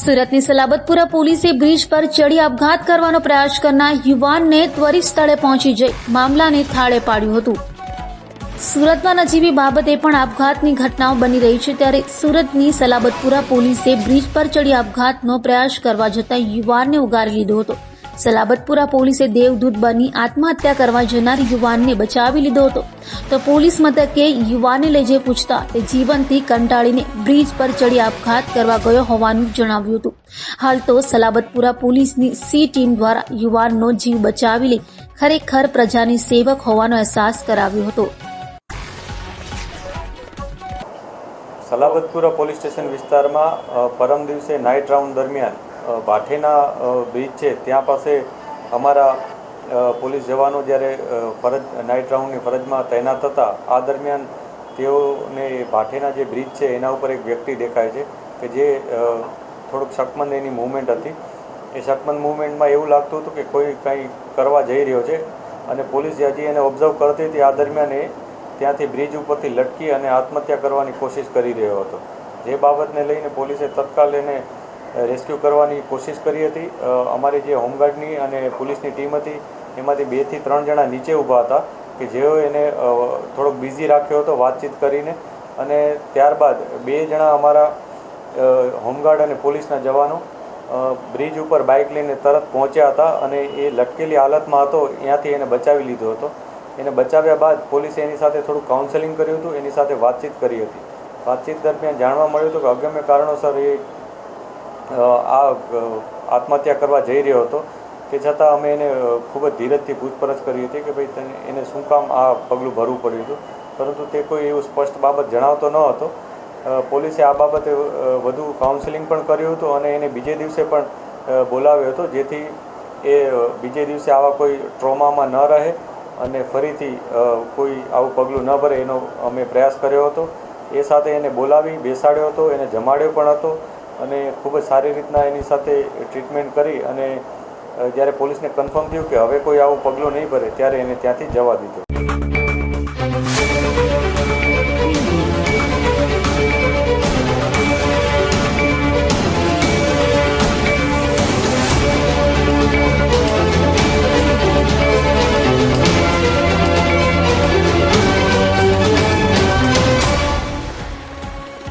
સુરતની સલાબતપુરા પોલીસે બ્રિજ પર ચડી આપઘાત કરવાનો પ્રયાસ કરનાર યુવાનને ત્વરિત સ્થળે પહોંચી જઈ મામલાને થાળે પાડ્યું હતું. સુરતમાં નજીવી બાબતે પણ આપઘાતની ઘટનાઓ બની રહી છે ત્યારે સુરતની સલાબતપુરા પોલીસે બ્રિજ પર ચડી આપઘાતનો પ્રયાસ કરવા જતા યુવાનને ઉગારી લીધો હતો. સલાબતપુરા પોલીસે દેવદૂત બની આત્મહત્યા કરવા જનાર યુવાનને બચાવી લીધો હતો. તો પોલીસ મથકે યુવાનને લઈ પૂછતા તે જીવનથી કંટાળીને બ્રિજ પર ચડી આપઘાત કરવા ગયો હોવાનું જણાવ્યું હતું. હાલ તો સલાબતપુરા પોલીસની સી ટીમ દ્વારા યુવાનનો જીવ બચાવી લઈ ખરેખર પ્રજાની સેવક હોવાનો અહેસાસ કરાવ્યો હતો. સલાબતપુરા પોલીસ સ્ટેશન વિસ્તારમાં પરમ દિવસે નાઇટ રાઉન્ડ દરમિયાન ભાઠેના બ્રિજ છે, ત્યાં પાસે અમારા પોલીસ જવાનો જ્યારે ફરજ, નાઇટ રાઉન્ડની ફરજમાં તૈનાત હતા, આ દરમિયાન તેઓને ભાઠેના જે બ્રિજ છે, એના ઉપર એક વ્યક્તિ દેખાય છે, કે જે થોડુંક શકમંદ એની મૂવમેન્ટ હતી. એ શકમંદ મૂવમેન્ટમાં એવું લાગતું હતું કે કોઈ કંઈ કરવા જઈ રહ્યો છે અને પોલીસ હજી એને ઓબ્ઝર્વ કરતી હતી, આ દરમિયાન એ ત્યાંથી બ્રિજ ઉપરથી લટકી અને આત્મહત્યા કરવાની કોશિશ કરી રહ્યો હતો. જે બાબતને લઈને પોલીસે તત્કાલ એને રેસ્ક્યુ કરવાની કોશિશ કરી હતી. અમારી જે હોમગાર્ડની અને પોલીસની ટીમ હતી, એમાંથી બેથી ત્રણ જણા નીચે ઊભા હતા કે જેઓ એને થોડોક બિઝી રાખ્યો હતો વાતચીત કરીને અને ત્યારબાદ બે જણા અમારા હોમગાર્ડ અને પોલીસના જવાનો બ્રિજ ઉપર બાઇક લઈને તરત પહોંચ્યા હતા અને એ લટકેલી હાલતમાં હતો, ત્યાંથી એને બચાવી લીધો હતો. એને બચાવ્યા બાદ પોલીસે એની સાથે થોડું કાઉન્સેલિંગ કર્યું હતું, એની સાથે વાતચીત કરી હતી. વાતચીત દરમિયાન જાણવા મળ્યું હતું કે અગમ્ય કારણોસર એ આ આત્મહત્યા કરવા જઈ રહ્યો હતો. તે છતાં અમે એને ખૂબ જ ધીરજથી પૂછપરછ કરી હતી કે ભાઈ તને, એને શું કામ આ પગલું ભરવું પડ્યું હતું. પરંતુ તે કોઈ એવું સ્પષ્ટ બાબત જણાવતો ન હતો. પોલીસે આ બાબતે વધુ કાઉન્સેલિંગ પણ કર્યું હતું અને એને બીજે દિવસે પણ બોલાવ્યો હતો. જેથી એ બીજે દિવસે આવા કોઈ ટ્રોમામાં ન રહે અને ફરીથી કોઈ આવું પગલું ન ભરે એનો અમે પ્રયાસ કર્યો હતો. એ સાથે એને બોલાવી, બેસાડ્યો હતો, એને જમાડ્યો પણ હતો. અને ખૂબ જ સારી રીતના એની સાથે ટ્રીટમેન્ટ કરી અને જ્યારે પોલીસને કન્ફર્મ થયું કે હવે કોઈ આવું પગલું નહીં ભરે, ત્યારે એને ત્યાંથી જવા દીધો.